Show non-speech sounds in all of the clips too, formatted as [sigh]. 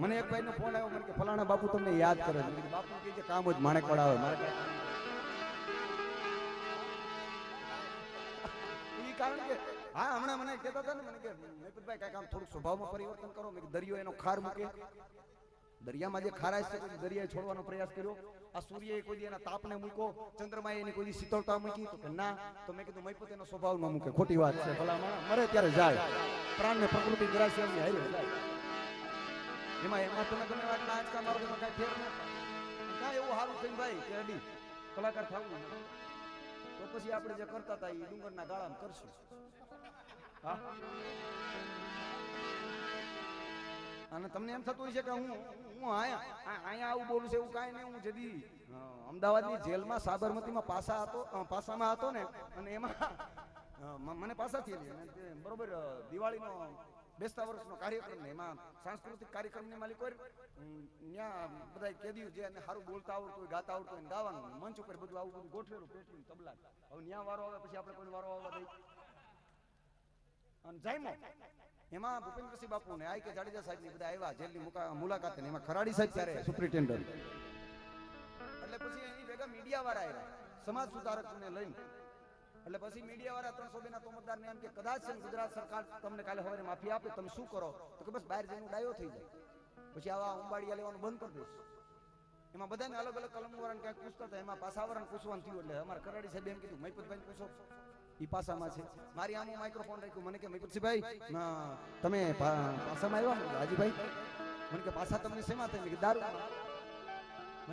મને એક ભાઈનો ફોન આવ્યો, મને કે ફલાણા બાપુ તમને યાદ કરે છે. બાપુ કે કામ જ માણેક આવે મારે [laughs] કારણ કે, હા, હમણાં મને કહેતા હતા ને, મને કે મેહપતભાઈ કાંઈક આમ થોડુંક સ્વભાવમાં પરિવર્તન કરો. મેં દરિયો એનો ખાર મૂકે. દરિયામાં જે ખારાશ છે, દરિયાએ છોડવાનો પ્રયાસ કર્યો. આ સૂર્યએ કોઈ એના તાપને મૂકો, ચંદ્રમાએ એની કોઈ શીતળતા મૂકી. તો ના. તો મેં કીધું મૈપત એનો સ્વભાવ ન મૂકે. ખોટી વાત છે. ભલા મરે ત્યારે જાય. પ્રાણને પ્રકૃતિ ગ્રાસી એમની હારે જાય. એમાં એમાં તમે ગમે વાત આંચકા મારો એમાં કાંઈ ફેર ન કાંઈ એવું સારું થઈને ભાઈ કે અડી, કલાકાર થવું તો પછી આપણે જે કરતા હતા એ ડુંગરના ગાળામાં કરશું. હા? અને તમને એમ થતું હોય છે કે હું હું આયા? અહીંયા આવું બોલું છે એવું કાંઈ નહીં હું જદી અમદાવાદની જેલમાં સાબરમતીમાં પાસા હતો પાસામાં હતો ને, અને એમાં મને પાસા થયેલી. બરોબર દિવાળીનો બેસતા વર્ષનો કાર્યક્રમ એમાં સાંસ્કૃતિક કાર્યક્રમની માલિક હોય ત્યાં બધા કેદીઓ જે એને સારું બોલતા આવડતું હોય ગાતા આવડતું હોય ગાવાનું મંચ ઉપર બધું આવું બધું ગોઠવેલું પેટલું તબલા. હવે ન્યા વારો આવે પછી આપણે કોઈ વારો આવવા દઈ અને જાયમો. એમાં ભૂપેન્દ્રસિંહ બાપુ ને આઈ કે જાડેજા સાહેબની બધા આવ્યા જેલની મુલાકાત ને એમાં ખરાડી સાહેબ ત્યારે સુપ્રિન્ટેન્ડન્ટ. એટલે પછી એની ભેગા મીડિયા વાળા આવ્યા સમાજ સુધારક ને લઈને. એટલે પછી મીડિયા વાળા ત્રણસો બે ના તોમતદાર ને એમ કે, કદાચ ગુજરાત સરકાર તમને કાલે હવે માફી આપે, તમે શું કરો? તો કે બસ બહાર જઈને ડાયો થઈ જાય પછી આવા ઉંબાડિયા લેવાનું બંધ કરી દઈશ. એમાં બધાને અલગ અલગ વરણ ક્યાંક પૂછતા હતા, એમાં પાસાવાળાને પૂછવાનું થયું એટલે અમારા કરાડી સાહેબ એમ કીધું મહિપતભાઈ પૂછો. એ પાસામાં છે. મારી આમ માઇક્રોફોન રાખ્યું. મને કે, મહિપતસિંહભાઈ તમે પાસામાં આવ્યા હાજીભાઈ? મને કે, પાસા તમને શેમાં મેં દારૂ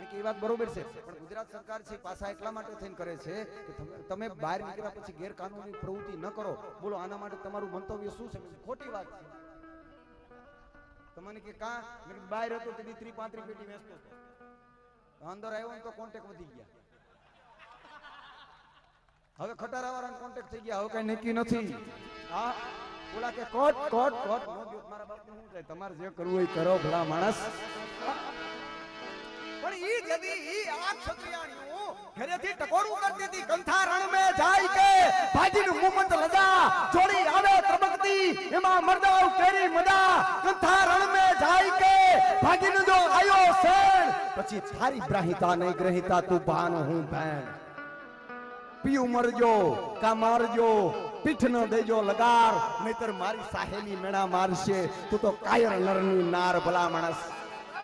કે એ વાત બરોબર છે. પણ ગુજરાત સરકાર છે, પાછા એટલા માટે થઈને કરે છે કે તમે- બહાર નીકળ્યા પછી ગેરકાનૂની પ્રવૃત્તિ ન કરો. બોલો, આના માટે તમારું મંતવ્ય શું છે? ખોટી વાત છે. તમને કે કા? બહાર હતો તેથી ત્રી પાંત્રી પેટી વેચતો હતો. અંદર આવ્યો તો કોન્ટેક વધી ગયા. હવે ખટારા વાળા કોન્ટેક્ટ થઈ ગયા, હવે કઈ નક્કી નથી. હા, બોલા કે કોટ કોટ કોટ. મારા બાપને શું થાય? તમારે જે કરવું એ કરો, ભલા માણસ. પણ ઈ જદી ઈ આ ક્ષત્રિયાણીઓ ઘરેથી ટકોરું કરતી હતી રણ મે જાય કે ભાજીનું મુમંત લજા, જોડી આવે ત્રબકતી, એમાં મરદાવ કેરી મદા રણ મે જાય કે ભાજીનું જો આયો સેણ પછી થારી બ્રાહિતા નહીં ગ્રહિતા, તું ભાન હું ભેણ. પીયું મરજો, કા મારજો, પીઠ ન દેજો લગાર, નહીતર મારી સાહેલી મેણા મારશે, તું તો કાયર લરની નાર ભલા માણસ.